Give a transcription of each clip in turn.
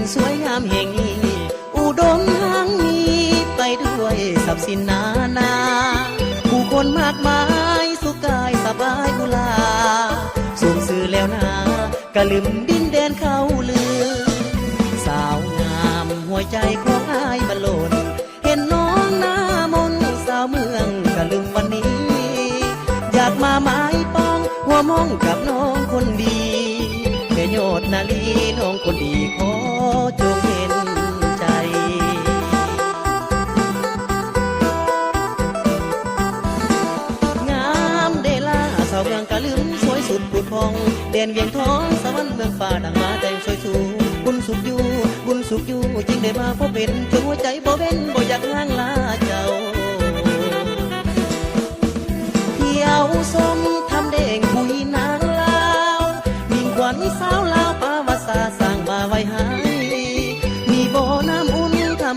ินสวยงามแห่งนี้ อุดมหังมีไปด้วยทรัพย์สินนานา ผู้คนมากมายสุขกายสบายอุลาสมสื่อแล้วนากะลืมดินแดนเขาลือ สาวงามหัวใจของอายบลนเห็นน้องหน้ามนต์สาวเมืองกะลืมวันนี้ อยากมาไม้ปองหัวมองกับน้องคนดี แม่โยดนาลีน้องคนดีขอจงเห็นใจ งามเดล่าสาวเมืองกะลืมสวยสุดผุดพองเด่นเวียงทองสวรรค์เมืองฟ้าดังมาแต่งสวยสูงบุญสุขอยู่บุญสุขอยู่จริงได้มาพบเป็นจนหัวใจบ่เว้นบ่อยากห่างลาเจ้าเที่ยวสม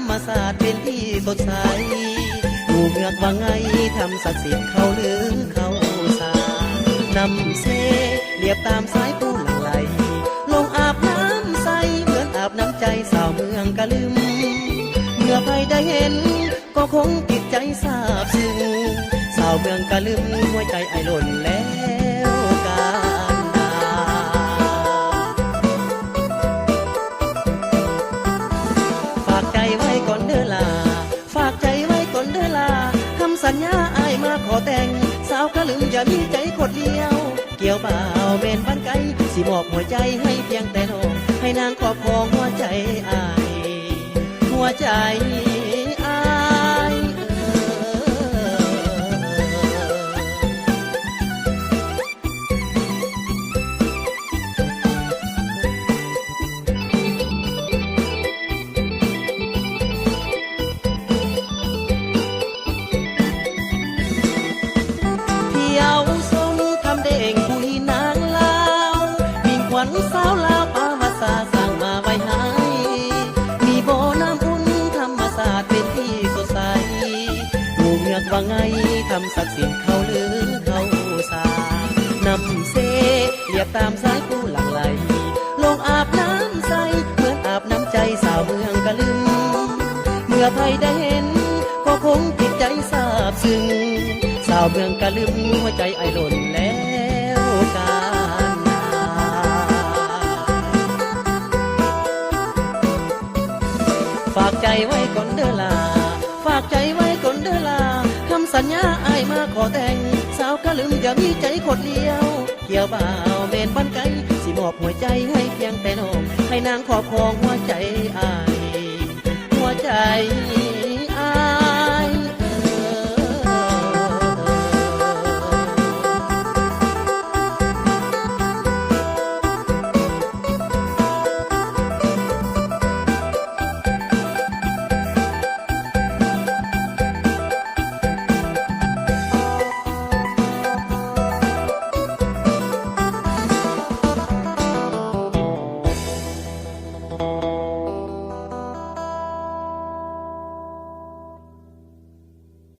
มศาสตร์เป็นที่สดใสหมู่เมือกว่าไงทำศักดิ์สิทธิ์เขาหรือเขาสานำเซเรียบตามสายปูหลังไหล ลงอาบน้ำใส เหมือนอาบน้ำใจสาวเมืองกะลืมเมื่อใครได้เห็น ก็คงติดใจซาบซึ้งสาวเมืองกะลืมหัวใจไอหล่นแล้ว ญญาอายมาขอแต่ง สาวกะลืมอย่ามีใจกดเลี้ยว เกี่ยวบ่าวเมนบ้านไกลสิมอบหัวใจให้เพียงแต่น้องให้นางขอบครองหัวใจอาย หัวใจ สาวลาวปาวาสาสร้างมาไว้ให้ มีโบน้ำอุ่นธรรมศาสตร์เป็นที่สดใสหมู่เมือกว่าไงทำศักดิ์สิทธิ์เขาหรือเขาสานำเซเรียบตามสายผู้หลังไหลลงอาบน้ำใสเหมือนอาบน้ำใจสาวเมืองกะลืมเมื่อใครได้เห็น ก็คงติดใจซาบซึ้งสาวเมืองกะลืมหัวใจไอหล่นแล้ว ฝากใจไว้ก่อนเด้อลา ฝากใจไว้ก่อนเด้อลาคำสัญญาอายมาขอแต่ง สาวกะลืมอย่ามีใจคนเดียว เกี่ยวบ่าวเมนบ้านไกลสิมอบหัวใจให้เพียงแต่น้อง ให้นางขอบครองหัวใจอาย หัวใจ